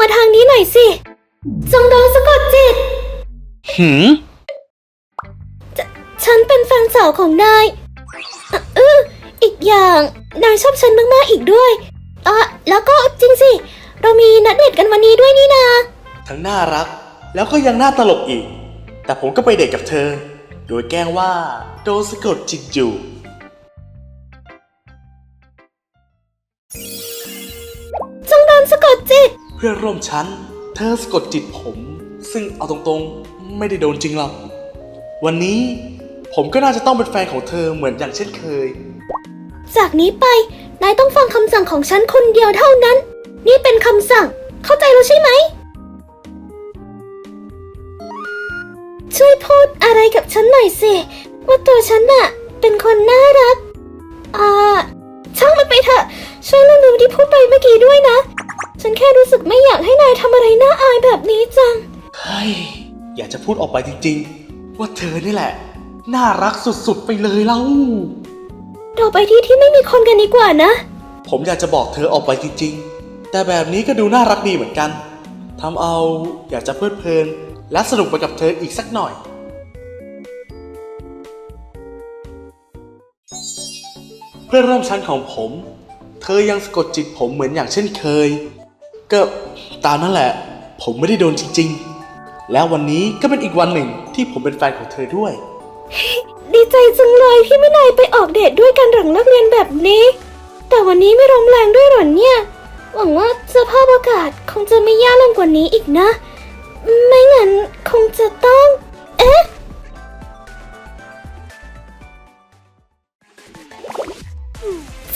มาทางนี้หน่อยสิ จงโดนสะกดจิต หืมฉันเป็นแฟนสาวของนายอะเอออีกอย่าง นายชอบฉันมากๆอีกด้วยอะแล้วก็จริงสิ เรามีนัดเดทกันวันนี้ด้วยนี่นา ทั้งน่ารัก แล้วก็ยังน่าตลกอีก แต่ผมก็ไปเดทกับเธอ โดยแกล้งว่าโดนสะกดจิตอยู่จงโดนสะกดจิตเพื่อนร่วมชั้น เธอสะกดจิตผม ซึ่งเอาตรงๆ ไม่ได้โดนจริงหรอก วันนี้ผมก็น่าจะต้องเป็นแฟนของเธอเหมือนอย่างเช่นเคย จากนี้ไป นายต้องฟังคำสั่งของฉันคนเดียวเท่านั้น นี่เป็นคำสั่ง เข้าใจแล้วใช่ไหม ช่วยพูดอะไรกับฉันหน่อยสิ ว่าตัวฉันน่ะ เป็นคนน่ารัก อ่า ช่างมันไปเถอะ ช่วยลืมที่พูดไป พูดออกไปจริงๆ ว่าเธอนี่แหละ น่ารักสุดๆไปเลยเล่า เราไปที่ที่ไม่มีคนกันดีกว่านะ ผมอยากจะบอกเธอออกไปจริงๆ แต่แบบนี้ก็ดูน่ารักดีเหมือนกันทำเอาอยากจะเพลิดเพลิน และสนุกไปกับเธออีกสักหน่อย เพื่อนร่วมชั้นของผม เธอยังสะกดจิตผมเหมือนอย่างเช่นเคย ก็ตามนั่นแหละ ผมไม่ได้โดนจริง ๆ แล้ววันนี้ก็เป็นอีกวันหนึ่งที่ผมเป็นแฟนของเธอด้วย ดีใจจังเลยที่ไม่นายไปออกเดทด้วยกันหลังเลิกเรียนแบบนี้ แต่วันนี้ไม่ลมแรงด้วยเหรอเนี่ย หวังว่าสภาพอากาศคงจะไม่แย่ลงกว่านี้อีกนะ ไม่งั้นคงจะต้อง เอ๊ะ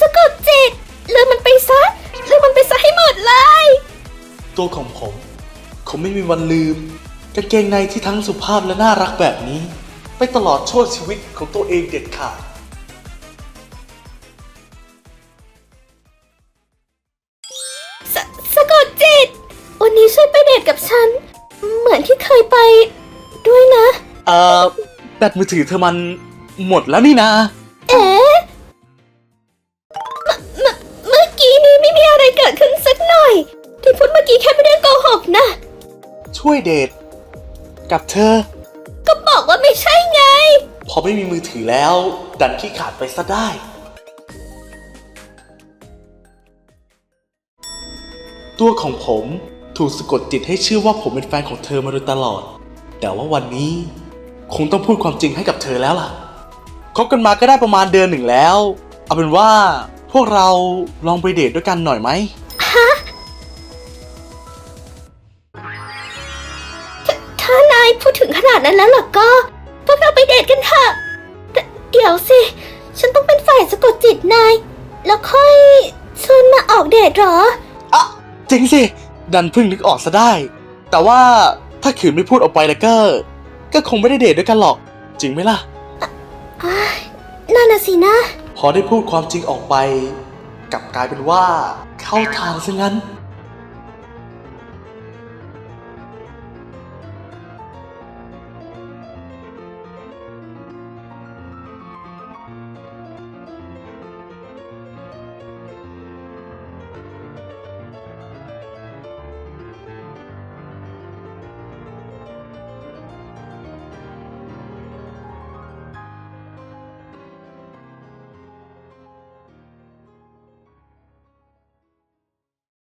สะกดจิตลืมมันไปซะลืมมันไปซะให้หมดเลย ตัวของผม คงไม่มีวันลืม กางเกงในที่ทั้งสุภาพและน่ารักแบบนี้ ไปตลอดชั่วชีวิตของตัวเองเด็ดขาดสสะกดจิต วันนี้ช่วยไปเดทกับฉัน เหมือนที่เคยไปด้วยนะ เอ่อแบตมือถือเธอมันหมดแล้วนี่นะ เอ๊ะเมื่อเมื่อกี้นี้ไม่มีอะไรเกิดขึ้นสักหน่อย ที่พูดเมื่อกี้แค่ไม่ได้โกหกนะ ช่วยเดท กับเธอ ก็บอกว่าไม่ใช่ไง พอไม่มีมือถือแล้ว ดันขี้ขาดไปซะได้ ตัวของผมถูกสะกดจิตให้เชื่อว่าผมเป็นแฟนของเธอมาโดยตลอด แต่ว่าวันนี้ คงต้องพูดความจริงให้กับเธอแล้วล่ะคบกันมาก็ได้ประมาณเดือนหนึ่งแล้ว เอาเป็นว่าพวกเราลองไปเดทด้วยกันหน่อยไหม พูดถึงขนาดนั้นแล้วล่ะก็ พวกเราไปเดทกันเถอะเดเดี๋ยวสิ ฉันต้องเป็นฝ่ายสะกดจิตนาย แล้วค่อยชวนมาออกเดทเหรออะจริงสิ ดันเพิ่งนึกออกซะได้ แต่ว่าถ้าขืนไม่พูดออกไปแล้วก็ ก็คงไม่ได้เดทด้วยกันหรอก จริงไหมล่ะ อ้ายนั่นน่ะสินะ พอได้พูดความจริงออกไป กลับกลายเป็นว่า เข้าทางซะงั้น